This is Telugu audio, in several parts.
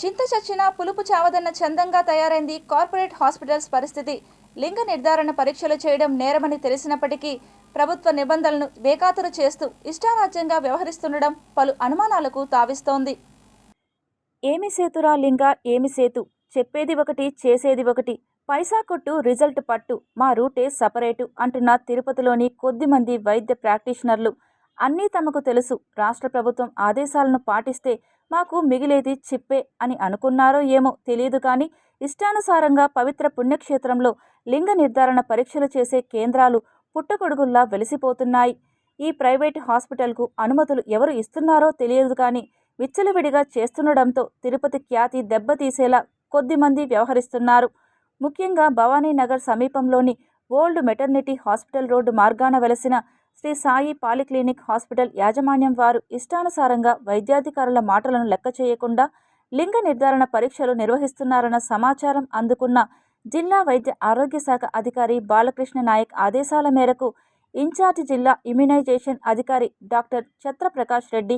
చింత చచ్చిన పులుపు చావదన్న చందంగా తయారైంది కార్పొరేట్ హాస్పిటల్స్ పరిస్థితి. లింగ నిర్ధారణ పరీక్షలు చేయడం నేరమని తెలిసినప్పటికీ ప్రభుత్వ నిబంధనలను బేఖాతరు చేస్తూ ఇష్టారాజ్యంగా వ్యవహరిస్తుండడం పలు అనుమానాలకు తావిస్తోంది. ఏమి సేతురా లింగ ఏమి సేతు? చెప్పేది ఒకటి చేసేది ఒకటి. పైసా కొట్టు రిజల్ట్ పట్టు. మా రూటే సపరేటు అంటున్న తిరుపతిలోని కొద్దిమంది వైద్య ప్రాక్టీషనర్లు. అన్నీ తమకు తెలుసు. రాష్ట్ర ప్రభుత్వం ఆదేశాలను పాటిస్తే మాకు మిగిలేది చిప్పే అని అనుకున్నారో ఏమో తెలియదు కానీ ఇష్టానుసారంగా పవిత్ర పుణ్యక్షేత్రంలో లింగ నిర్ధారణ పరీక్షలు చేసే కేంద్రాలు పుట్టగొడుగుల్లా వెలిసిపోతున్నాయి. ఈ ప్రైవేట్ హాస్పిటల్కు అనుమతులు ఎవరు ఇస్తున్నారో తెలియదు కానీ విచ్చలవిడిగా చేస్తుండడంతో తిరుపతి ఖ్యాతి దెబ్బతీసేలా కొద్దిమంది వ్యవహరిస్తున్నారు. ముఖ్యంగా భవానీనగర్ సమీపంలోని ఓల్డ్ మెటర్నిటీ హాస్పిటల్ రోడ్డు మార్గాన వెలసిన శ్రీ సాయి పాలిక్లినిక్ హాస్పిటల్ యాజమాన్యం వారు ఇష్టానుసారంగా వైద్యాధికారుల మాటలను లెక్క చేయకుండా లింగ నిర్ధారణ పరీక్షలు నిర్వహిస్తున్నారన్న సమాచారం అందుకున్న జిల్లా వైద్య ఆరోగ్య శాఖ అధికారి బాలకృష్ణ నాయక్ ఆదేశాల మేరకు ఇన్ఛార్జి జిల్లా ఇమ్యునైజేషన్ అధికారి డాక్టర్ ఛత్రప్రకాష్ రెడ్డి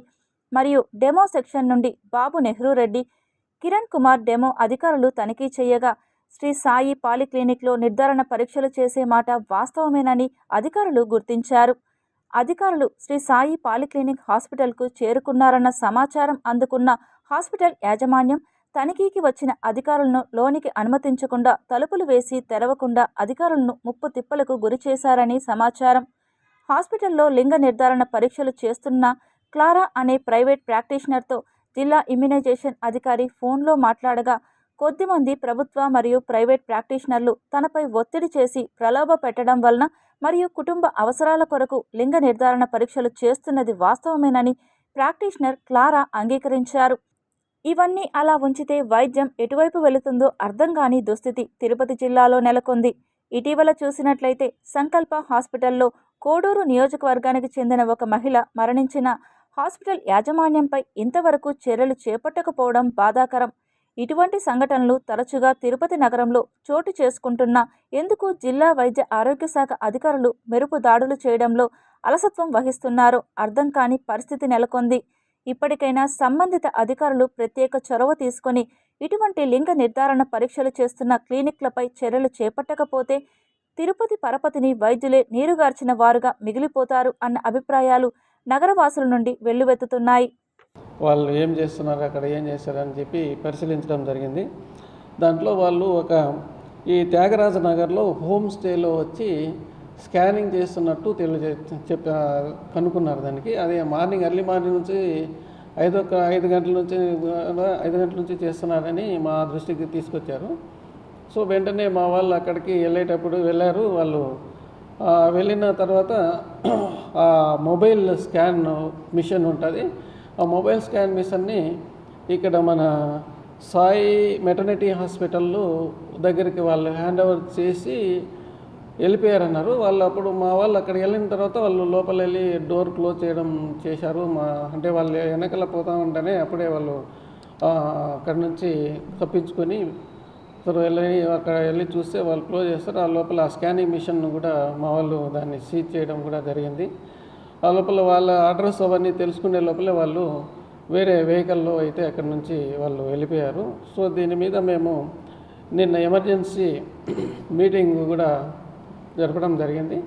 మరియు డెమో సెక్షన్ నుండి బాబు నెహ్రూ రెడ్డి కిరణ్ కుమార్ డెమో అధికారులు తనిఖీ చేయగా శ్రీ సాయి పాలిక్లినిక్లో నిర్ధారణ పరీక్షలు చేసే మాట వాస్తవమేనని అధికారులు గుర్తించారు. అధికారులు శ్రీ సాయి పాలిక్లినిక్ హాస్పిటల్కు చేరుకున్నారన్న సమాచారం అందుకున్న హాస్పిటల్ యాజమాన్యం తనిఖీకి వచ్చిన అధికారులను లోనికి అనుమతించకుండా తలుపులు వేసి తెరవకుండా అధికారులను ముప్పు తిప్పలకు గురి చేశారని సమాచారం. హాస్పిటల్లో లింగ నిర్ధారణ పరీక్షలు చేస్తున్న క్లారా అనే ప్రైవేట్ ప్రాక్టీషనర్తో జిల్లా ఇమ్యునైజేషన్ అధికారి ఫోన్లో మాట్లాడగా కొద్దిమంది ప్రభుత్వ మరియు ప్రైవేట్ ప్రాక్టీషనర్లు తనపై ఒత్తిడి చేసి ప్రలోభ పెట్టడం వలన మరియు కుటుంబ అవసరాల కొరకు లింగ నిర్ధారణ పరీక్షలు చేస్తున్నది వాస్తవమేనని ప్రాక్టీషనర్ క్లారా అంగీకరించారు. ఇవన్నీ అలా ఉంచితే వైద్యం ఎటువైపు వెళుతుందో అర్థం కాని దుస్థితి తిరుపతి జిల్లాలో నెలకొంది. ఇటీవల చూసినట్లయితే సంకల్ప హాస్పిటల్లో కోడూరు నియోజకవర్గానికి చెందిన ఒక మహిళ మరణించిన. హాస్పిటల్ యాజమాన్యంపై ఇంతవరకు చర్యలు చేపట్టకపోవడం బాధాకరం. ఇటువంటి సంఘటనలు తరచుగా తిరుపతి నగరంలో చోటు చేసుకుంటున్నా ఎందుకు జిల్లా వైద్య ఆరోగ్య శాఖ అధికారులు మెరుపు దాడులు చేయడంలో అలసత్వం వహిస్తున్నారో అర్థం కాని పరిస్థితి నెలకొంది. ఇప్పటికైనా సంబంధిత అధికారులు ప్రత్యేక చొరవ తీసుకొని ఇటువంటి లింగ నిర్ధారణ పరీక్షలు చేస్తున్న క్లినిక్లపై చర్యలు చేపట్టకపోతే తిరుపతి పరపతిని వైద్యులే నీరుగార్చిన వారుగా మిగిలిపోతారు అన్న అభిప్రాయాలు నగరవాసుల నుండి వెల్లువెత్తుతున్నాయి. వాళ్ళు ఏం చేస్తున్నారు అక్కడ ఏం చేశారని చెప్పి పరిశీలించడం జరిగింది. దాంట్లో వాళ్ళు ఒక ఈ త్యాగరాజ నగర్లో హోమ్ స్టేలో వచ్చి స్కానింగ్ చేస్తున్నట్టు తెలియజే చెప్ప కనుక్కున్నారు దానికి. అదే మార్నింగ్ ఎర్లీ మార్నింగ్ నుంచి ఐదు ఒక ఐదు గంటల నుంచి ఐదు గంటల నుంచి చేస్తున్నారని మా దృష్టికి తీసుకొచ్చారు. సో వెంటనే మా వాళ్ళు అక్కడికి వెళ్ళేటప్పుడు వెళ్ళారు. వాళ్ళు వెళ్ళిన తర్వాత ఆ మొబైల్ స్కాన్ మిషన్ ఉంటుంది. ఆ మొబైల్ స్కాన్ మిషన్ని ఇక్కడ మన సాయి మెటర్నిటీ హాస్పిటల్లో దగ్గరికి వాళ్ళు హ్యాండ్ ఓవర్ చేసి వెళ్ళిపోయారన్నారు. వాళ్ళు అప్పుడు మా వాళ్ళు అక్కడ వెళ్ళిన తర్వాత వాళ్ళు లోపల వెళ్ళి డోర్ క్లోజ్ చేయడం చేశారు. మా అంటే వాళ్ళు వెనకల పోతా ఉంటేనే అప్పుడే వాళ్ళు అక్కడ నుంచి తప్పించుకొని వెళ్ళి అక్కడ వెళ్ళి చూస్తే వాళ్ళు క్లోజ్ చేస్తారు. ఆ లోపల ఆ స్కానింగ్ మిషన్ కూడా మా వాళ్ళు దాన్ని సీజ్ చేయడం కూడా జరిగింది. ఆ లోపల వాళ్ళ అడ్రస్ అవన్నీ తెలుసుకునే లోపలే వాళ్ళు వేరే వెహికల్లో అయితే అక్కడ నుంచి వాళ్ళు వెళ్ళిపోయారు. సో దీని మీద మేము నిన్న ఎమర్జెన్సీ మీటింగ్ కూడా జరపడం జరిగింది.